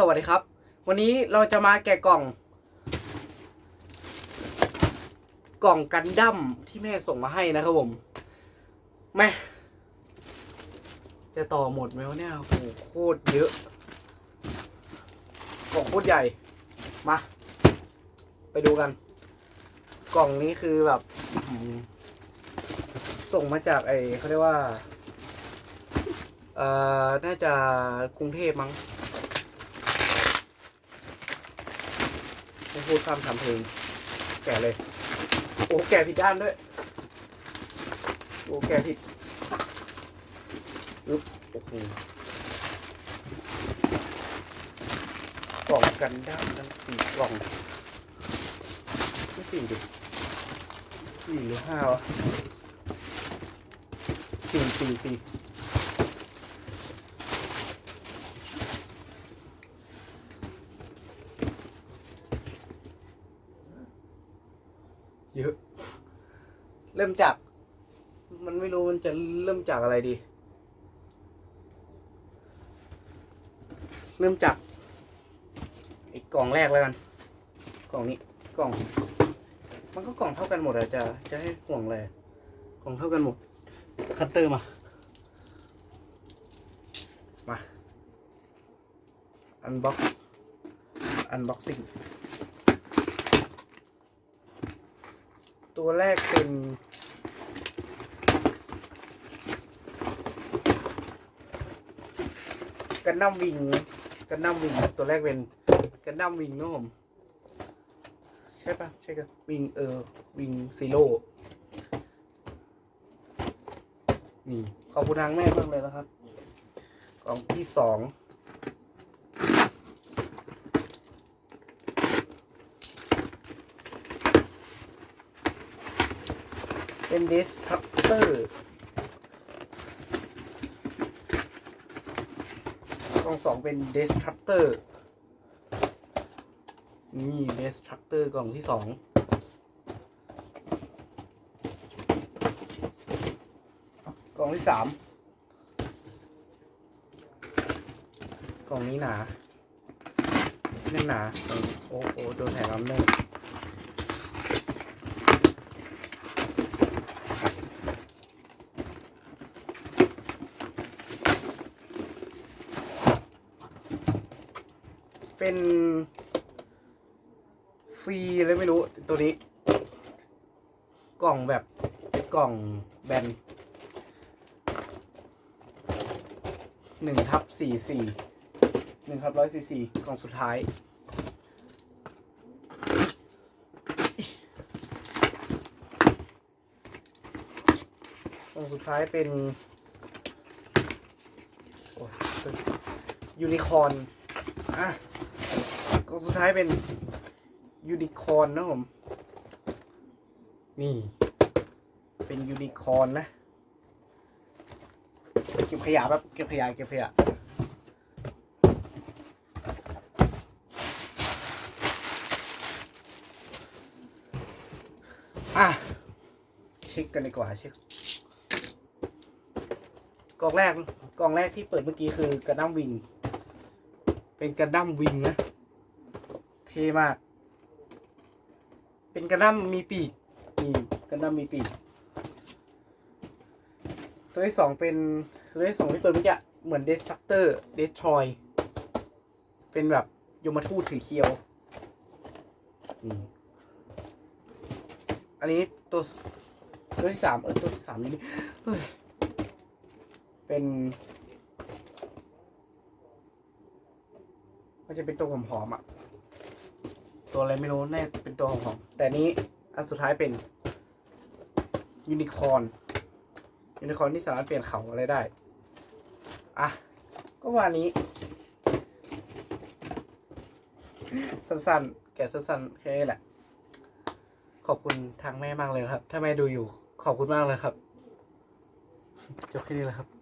สวัสดีครับ วันนี้เราจะมาแกะกล่อง กล่องกันดั้มที่แม่ส่งมาให้นะครับผมแม่จะต่อหมดไหมวะเนี่ยโอ้โหโคตรเยอะ กล่องโคตรใหญ่ มา ไปดูกัน กล่องนี้คือแบบ ส่งมาจากไอเขาเรียกว่า เอ่อ น่าจะกรุงเทพมั้ง ไม่พูดคำทำเพลงแกะเลย โอ้แกะผิดด้านด้วย โอ้แกะผิดอึ๊บโอ้โหกล่องกันด้ามทั้งสี่กล่องไม่สี่ดิสี่หรือห้าวะสี่สี่สี่ เยอะ เริ่มจาก มันไม่รู้มันจะเริ่มจากอะไรดี เริ่มจากไอ้กล่องแรกแล้วกัน กล่องนี้กล่อง มันก็กล่องเท่ากันหมดอะจะจะให้ห่วงอะไรกล่องเท่ากันหมด คัตเตอร์มา มาอันบ็อกซ์อันบ็อกซิ่ง ตัวแรกเป็นกันดั้มวิงกันดั้มวิงตัวแรกเป็นกันดั้มวิงนะผมใช่ปะใช่กันวิงเออวิงซีโร่นี่ขอบคุณทางแม่มากเลยนะครับ กล่องที่สอง เป็นเดสทัปเตอร์กล่องสองเป็นเดสทัปเตอร์นี่เดสทัปเตอร์กล่องที่สองกล่องที่สามกล่องนี้หนาแน่นหนา โอ้โหโดนแถมน้ำเน เป็น ฟรีเลยไม่รู้ตัวนี้ กล่องแบบกล่องแบนหนึ่งทับสี่สี่หนึ่งทับร้อยสี่สี่กล่องสุดท้าย กล่องสุดท้ายเป็นยูนิคอร์นอะ กล่องสุดท้ายเป็นยูนิคอร์นนะผม นี่ เป็นยูนิคอร์นนะ เก็บขยะแบบเก็บขยะเก็บขยะอะ เช็คกันดีกว่าเช็คกล่องแรกกล่องแรกที่เปิดเมื่อกี้คือกระดั้มวิง เป็นกระดั้มวิงนะเท่มาก เป็นกระดั้มมีปีกมีกระดั้มมีปีก ตัวที่สองเป็นตัวที่สองที่เปิดเมื่อกี้เหมือนเดส t ั u เตอร์เดสทรอยเป็นแบบยมทูตถือเคียวนี่อันนี้ตัวตัวที่สามเออตัวที่สามนี่เฮ้ยเป็นมันจะเป็นตัวหอมๆอะ ตัวอะไรไม่รู้แน่เป็นตัวหอมๆแต่นี้อันสุดท้ายเป็นยูนิคอร์นยูนิคอร์นที่สามารถเปลี่ยนเขาอะไรได้ อะ ก็วันนี้ สั้นๆ แกสั้นๆ แค่แหละ ขอบคุณทางแม่มากเลยครับ ถ้าแม่ดูอยู่ ขอบคุณมากเลยครับ จบแค่นี้แหละครับ